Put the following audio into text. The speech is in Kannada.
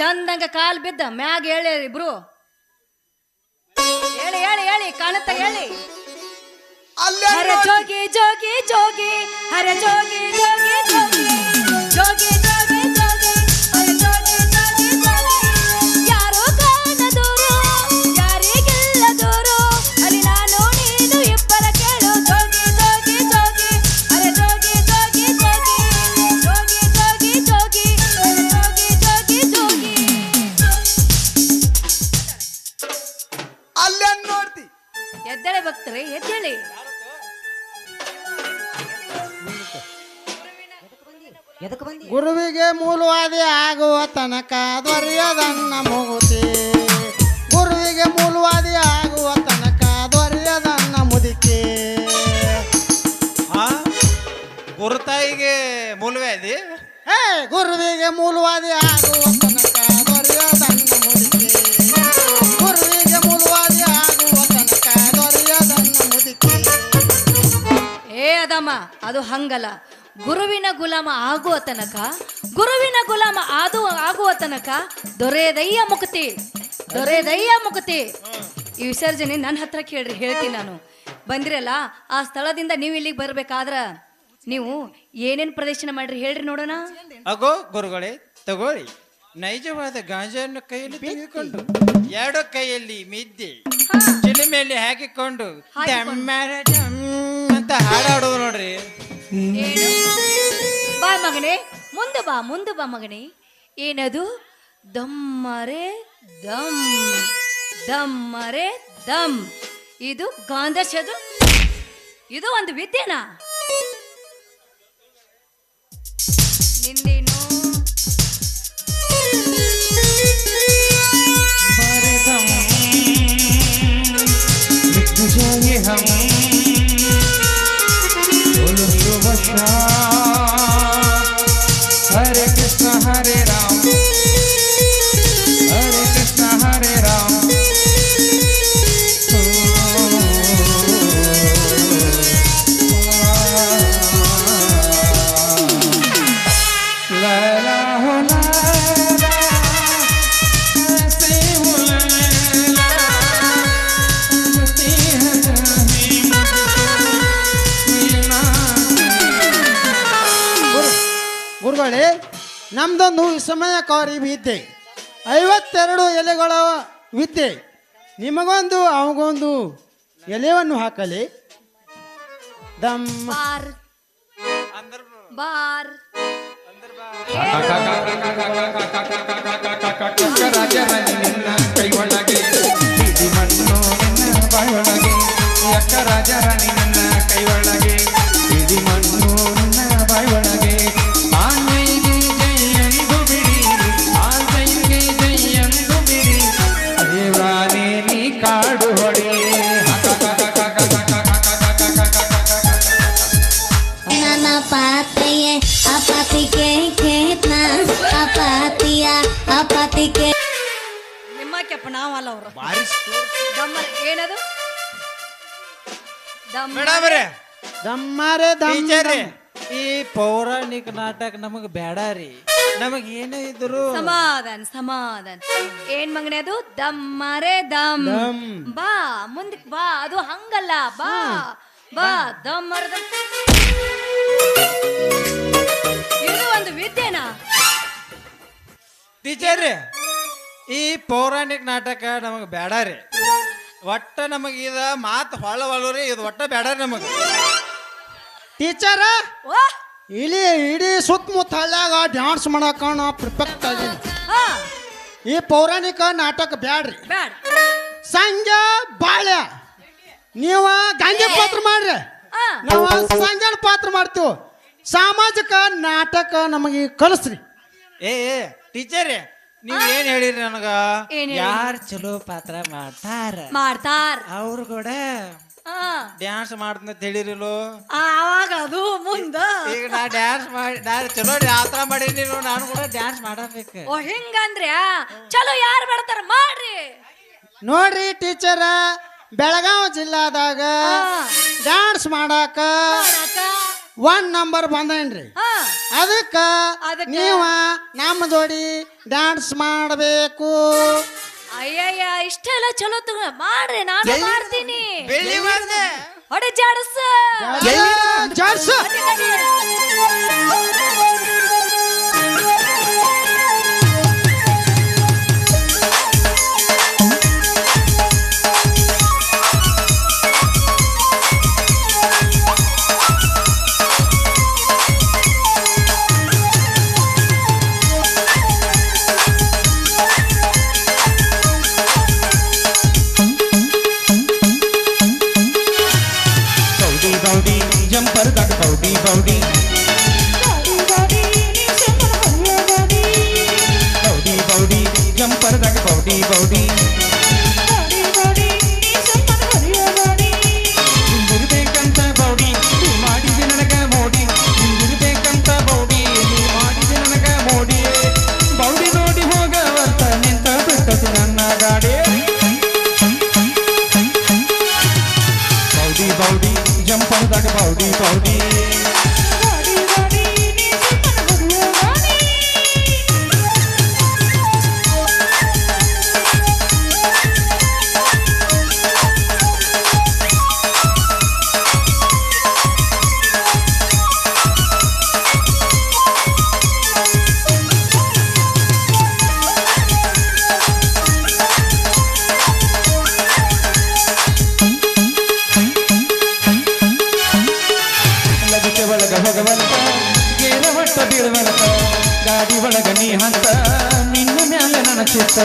ಚಂದಂಗ ಕಾಲ್ ಬಿದ್ದ ಮ್ಯಾಗ ಹೇಳಿ ಇಬ್ರು. ಹೇಳಿ ಹೇಳಿ ಹೇಳಿ ಕಾಣುತ್ತ ಹೇಳಿ. ಹರ ಜೋಗಿ ಜೋಗಿ ಜೋಗಿ ಹರ ಜೋಗಿ ಜೋಗಿ ಜೋಗಿ. ಜೋಗಿ ಎದ್ದೇಳೆ ಗುರುವಿಗೆ ಮೂಲವಾದಿ ಆಗುವ ತನಕ ದೊರೆಯದನ್ನ ಮುಗುತಿ. ಗುರುವಿಗೆ ಮೂಲವಾದಿ ಆಗುವ ತನಕ ದೊರೆಯದನ್ನ ಮುದುಕಿ. ಗುರುತಾಯಿಗೆ ಮೂಲವಾದಿ ಹೇ ಗುರುವಿಗೆ ಮೂಲವಾದಿ ಆಗುವ ಅದಮ್ಮ ಅದು ಹಂಗಲ್ಲ. ಗುರುವಿನ ಗುಲಾಮ ಆಗುವ ತನಕ ಗುರುವಿನ ಗುಲಾಮ ಆದು ಆಗುವ ತನಕ ದೊರೆಯದಯ್ಯ ಮುಕ್ತಿ ದೊರೆಯದಯ್ಯ ಮುಕ್ತಿ. ಈ ವಿಸರ್ಜನೆ ನನ್ನ ಹತ್ರ ಕೇಳ್ರಿ ಹೇಳ್ತೀನಿ ನಾನು. ಬಂದಿರಲ್ಲ ಆ ಸ್ಥಳದಿಂದ ನೀವು ಇಲ್ಲಿಗೆ ಬರ್ಬೇಕಾದ್ರ ನೀವು ಏನೇನ್ ಪ್ರದರ್ಶನ ಮಾಡ್ರಿ ಹೇಳ್ರಿ ನೋಡೋಣ. ಅಗೋ ಗುರುಗಳೇ ತಗೋಳಿ ನೈಜವಾದ ಗಾಂಜಾವನ್ನು ಕೈಯಲ್ಲಿ ತೆಗೆದುಕೊಂಡು ಎರಡು ಕೈಯಲ್ಲಿ ಮಿದ್ದೆ ಮೇಲೆ ಹಾಕಿಕೊಂಡು ಹಾಡಾಡೋದು ನೋಡ್ರಿ. ಬಾ ಮಗನೇ, ಮುಂದೆ ಬಾ ಮುಂದೆ ಬಾ ಮಗನೇ. ಏನದು? ದಮ್ಮರೆ ದಮ್. ದಮ್ಮರೆ ದಮ್. ಇದು ಗಾಂಧಶದು ಇದು ಒಂದು ವಿದ್ಯೆನಾ? ನಿಂದೇನು ಗುರುಗಳೇ ನಮ್ದೊಂದು ವಿಸ್ಮಯಕಾರಿ ವಿದ್ಯೆ. ಐವತ್ತೆರಡು ಎಲೆಗಳ ವಿದ್ಯೆ. ನಿಮಗೊಂದು ಅವಗೊಂದು ಎಲೆಯನ್ನು ಹಾಕಲಿ. ದಮ್. ಬಾರ್. ಬಾರ್. Yeah. ಅವರು. ಬಾರಿ ಏನದು? ದಮ್ಮರೆ ಈ ಪೌರಾಣಿಕ ನಾಟಕ ನಮಗ ಬೇಡ ರೀ. ನಮಗ್ ಏನೇ ಇದ್ರು ಸಮಾಧಾನ ಸಮಾಧಾನ. ಏನ್ ಮಗನೇ ಅದು? ದಮ್ಮರೆ ದಮ್. ದಮ್. ಬಾ ಮುಂದಕ್ ಬಾ. ಅದು ಹಂಗಲ್ಲ. ಬಾ ಬಾ ದಮ್ಮರ ದಮ್ ಇದು ಒಂದು ವಿದ್ಯೆನಾ? ಟೀಚರ್ ಈ ಪೌರಾಣಿಕ ನಾಟಕ ನಮಗೆ ಬೇಡ ರೀ. ಒಟ್ಟ ನಮಗೆ ಇದ ಮಾತು ಹೊಳ ಹೊಳರಿ ಇದು ಒಟ್ಟ ಬೇಡ ರೀ ನಮಗೆ. ಟೀಚರ ಓ! ಇಲ್ಲಿ ಇಡೀ ಸುತ್ತಮುತ್ತ ಹಳ್ಳಾಗ ಡ್ಯಾನ್ಸ್ ಮಾಡಕ ನಾ ಪರ್ಫೆಕ್ಟ್ ಆಗೀನಿ ಈ ಪೌರಾಣಿಕ ನಾಟಕ ಬ್ಯಾಡ್ರಿ ಬ್ಯಾಡ. ಸಂಜೆ ಬಾಳೆ ನೀವ ಗಾಂಜಿ ಪಾತ್ರ ಮಾಡ್ರಿ. ಹಾ. ನಾವು ಸಂಜೆ ಪಾತ್ರ ಮಾಡ್ತೀವಿ. ಸಾಮಾಜಿಕ ನಾಟಕ ನಮಗೆ ಕಲಿಸ್ರಿ. ಏ ಟೀಚರ್ ನೀವ್ ಏನ್ ಹೇಳಿರಿ ನನಗ? ಏನ್ ಹೇಳಿರಿ? ಯಾರ್ ಚಲೋ ಪಾತ್ರ ಮಾಡ್ತಾರ? ಮಾಡ್ತಾರ. ಅವ್ರು ಕೂಡ ಡ್ಯಾನ್ಸ್ ಮಾಡ್ತಂತ ಹೇಳಿರಿಲ್ಲೋ? ಆ, ಅವಾಗ ಅದು ಮುಂದ. ಈಗ ನಾ ಡ್ಯಾನ್ಸ್ ಮಾಡಿ ನಾ ಚಲೋ ಯಾತ್ರ ಮಾಡೀನಿ ನಾನು ಕೂಡ ಡ್ಯಾನ್ಸ್ ಮಾಡಬೇಕು. ಓ ಹಿಂಗಂದ್ರೆ ಚಲೋ ಯಾರು ಮಾಡ್ತಾರ ಮಾಡ್ರಿ. ನೋಡ್ರಿ ಟೀಚರ ಬೆಳಗಾವ್ ಜಿಲ್ಲಾದಾಗ ಡ್ಯಾನ್ಸ್ ಮಾಡಾಕ ಮಾಡಾಕ. ಒನ್ ನಂಬರ್ ಬಂದೇನ್ರಿ? ಹಾ. ಅದಕ್ಕ ಅದಕ್ಕ? ನೀವ ನಮ್ಮ ಜೋಡಿ ಡ್ಯಾನ್ಸ್ ಮಾಡಬೇಕು. ಅಯ್ಯಯ್ಯ ಇಷ್ಟೆಲ್ಲ ಚಲೋ ತಗ. ಮಾಡ್ರಿ ನಾನು ಮಾಡ್ತೀನಿ. ಹೊಡೆ ಜಾಡಸ್. ಜಾಡ್ಸ. ಬೌಡಿ ಬೌಡಿ. ಬೌಡಿ, ನೀ ಮಾಡಿದೆ ಬೌಡಿ, ನೀ ಮೋಡಿ. ಬೌಡಿ ನೋಡಿ ನಿಂತ ನನ್ನ ಗಾಡಿ. ಬೌಡಿ ಬೌಡಿ ಬೌಡಿ ಬೌಡಿ. ಒಳಗ ನೀ ಹಂತ ನಿನ್ನ ಮ್ಯಾಲೆ ನನ್ನ ಚಿತ್ತ.